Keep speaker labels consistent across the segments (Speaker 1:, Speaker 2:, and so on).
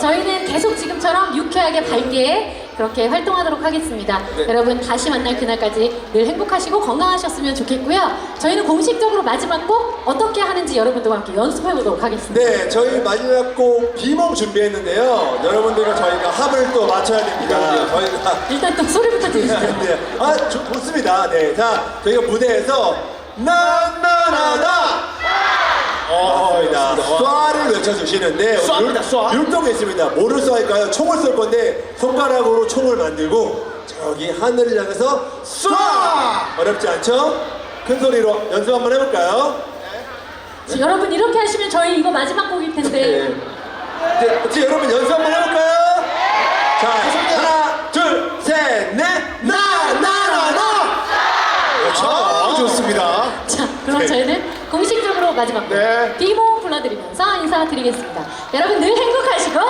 Speaker 1: 저희는 계속 지금처럼 유쾌하게 밝게 그렇게 활동하도록 하겠습니다.
Speaker 2: 네.
Speaker 1: 여러분 다시 만날 그날까지 늘 행복하시고 건강하셨으면 좋겠고요. 저희는 공식적으로 마지막 곡 어떻게 하는지 여러분들과 함께 연습해 보도록 하겠습니다.
Speaker 2: 네, 저희 마지막 곡 비몽 준비했는데요. 여러분들과 저희가 합을 또 맞춰야 됩니다. 저희가
Speaker 1: 일단 또 소리부터 들으시죠.
Speaker 2: 네, 아 좋, 좋습니다. 네, 자 저희가 무대에서 나나나나 어입니다. 쏴를 외쳐주시는데
Speaker 3: 쏴입니다, 쏴.
Speaker 2: 율동이 있습니다. 뭐를 쏴할까요? 총을 쏠 건데 손가락으로 총을 만들고 저기 하늘을 향해서 쏴! 어렵지 않죠? 큰 소리로 연습 한번 해볼까요?
Speaker 1: 자, 여러분 이렇게 하시면 저희 이거 마지막 곡일 텐데
Speaker 2: 네. 이제 혹시 여러분 연습 한번 해볼까요? 자, 하나, 둘, 셋, 넷, 나, 나, 나, 나!
Speaker 3: 아, 좋습니다.
Speaker 1: 자, 그럼
Speaker 2: 네.
Speaker 1: 저희는 공식적으로 마지막 곡
Speaker 3: 네.
Speaker 1: 비모 불러드리면서 인사드리겠습니다. 여러분 늘 행복하시고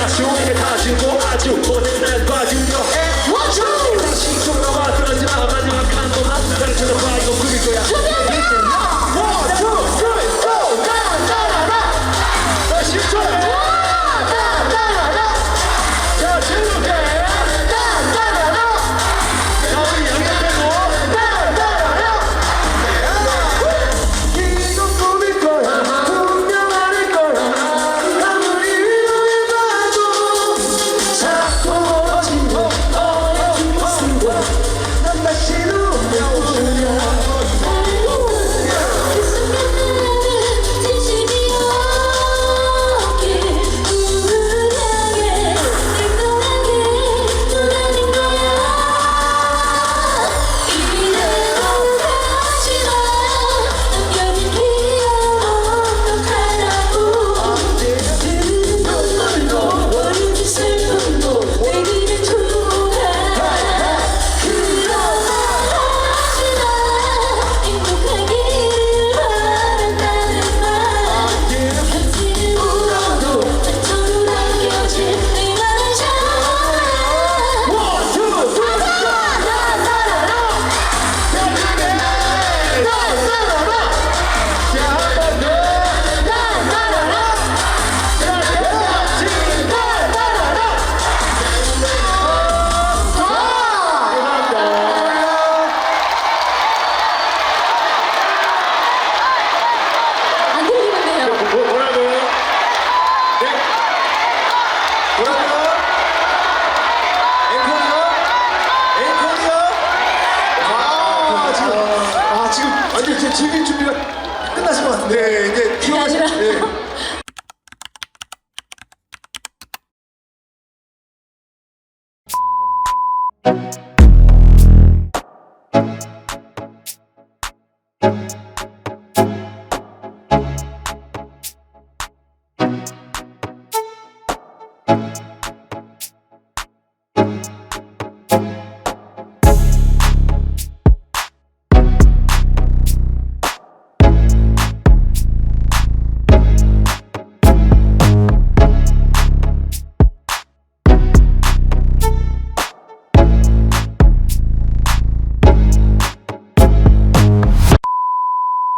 Speaker 3: Operação 네, 이제
Speaker 1: 그게 아니라
Speaker 2: 네.